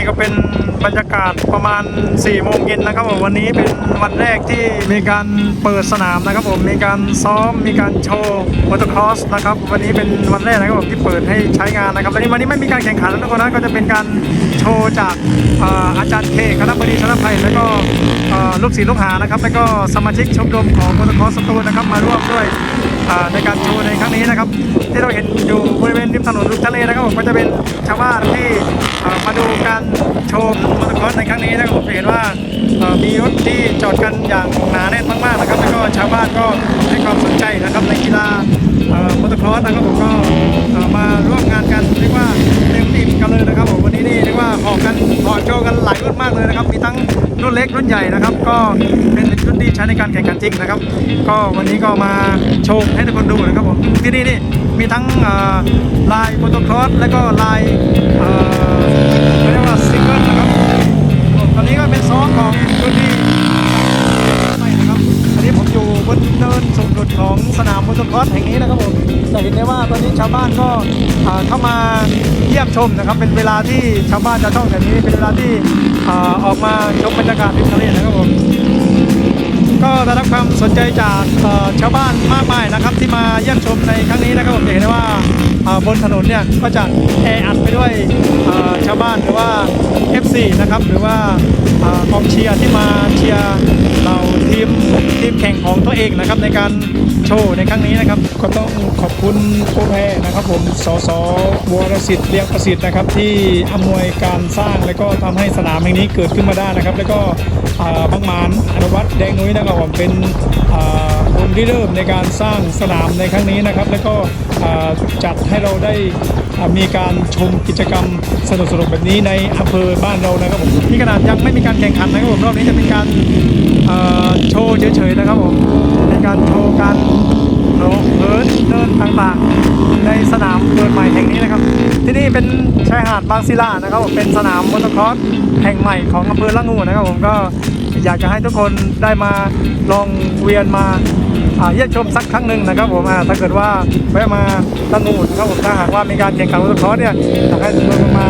นี่ก็เป็นบรรยากาศประมาณ4โมงเย็นนะครับผมวันนี้เป็นวันแรกที่มีการเปิดสนามนะครับผมมีการซ้อมมีการโชว์มอเตอร์ครอสนะครับวันนี้เป็นวันแรกนะครับผมที่เปิดให้ใช้งานนะครับวันนี้วันนี้ไม่มีการแข่งขันแล้วทุกคนนะก็จะเป็นการโชว์จากอ่ออาจารย์เคคณะบดีชนะภัยแล้วก็อ่อลูกศิษย์ลูกหานะครับแล้วก็สมาชิกชมรมของมอเตอร์ครอสสตูลนะครับมาร่วมด้วยอ่าในการโชว์ในครั้งนี้นะครับที่เราเห็นอยู่บริเวณริมถนนริมทะเลนะครับผมก็จะเป็นชาวบ้านที่อ่ามาดู โชว์มอเตอร์ครอสในครั้งนี้นะครับผมจะเห็นว่ามีรถที่จอดกันอย่างหนาแน่นมากๆนะครับแล้วก็ชาวบ้านก็ให้ความสนใจนะครับในกีฬามอเตอร์ครอสนะครับผมก็มาร่วมงานกันเรียกว่าเต็มอิ่มกันเลยนะครับผมวันนี้นี่เรียกว่าออกกันออกโชว์กันหลายรุ่นมากเลยนะครับ มีทั้งรุ่นเล็กรุ่นใหญ่นะครับ ก็เป็นรุ่นที่ใช้ในการแข่งขันจริงนะครับ ก็วันนี้ก็มาโชว์ให้ทุกคนดูนะครับผมที่นี่นี่มีทั้งลายโมโตครอสและก็ลาย สนามโมโตครอสแห่งนี้นะครับผมจะเห็นได้ว่าตอนนี้ชาวบ้านก็เข้ามาเยี่ยมชมนะครับ เป็นเวลาที่ชาวบ้านจะท่องแบบนี้เป็นเวลาที่อออกมาชมบรรยากาศริมทะเลนะครับผมก็ได้รับความสนใจจากชาวบ้านมากมายนะครับ ที่มาเยี่ยมชมในครั้งนี้นะครับผมเห็นได้ว่าบนถนนเนี่ยก็จะแออัดไปด้วยชาวบ้านหรือว่า FC นะครับหรือว่ากองเชียร์ที่มาเชียร์ ของตัวเองนะครับในการโชว์ในครั้งนี้นะครับ ก็ต้องขอบคุณโปรแพรนะครับ ผมสสวรสิทธิ์เลี้ยงประสิทธิ์นะครับ ที่อำนวยการสร้างและก็ทำให้สนามแห่งนี้เกิดขึ้นมาได้นะครับ แล้วก็บางหมานอนุวัฒน์แดงนุ้ยนะครับผมเป็นคนที่เริ่มในการสร้างสนามในครั้งนี้นะครับ แล้วก็จัดให้เราได้มีการชมกิจกรรมสนุกๆแบบนี้ในอำเภอบ้านเรานะครับผมนี่ขนาดยังไม่มีการแข่งขันนะครับผมรอบนี้จะเป็นการ เฉยๆนะครับผมในการโชว์การโน้เหินเดินต่างๆ ในสนามเปิดใหม่แห่งนี้นะครับ ที่นี่เป็นชายหาดบางศิลานะครับผมเป็นสนามมอเตอร์ครอสแห่งใหม่ของอำเภอละงูนะครับผมก็อยากจะให้ทุกคนได้มาลองเวียนมาเยี่ยมชมสักครั้งหนึ่งนะครับผมถ้าเกิดว่าแวะมาละงูนะครับผมถ้าหากว่ามีการแข่งขันมอเตอร์ครอสเนี่ยอยากให้ทุกคนมา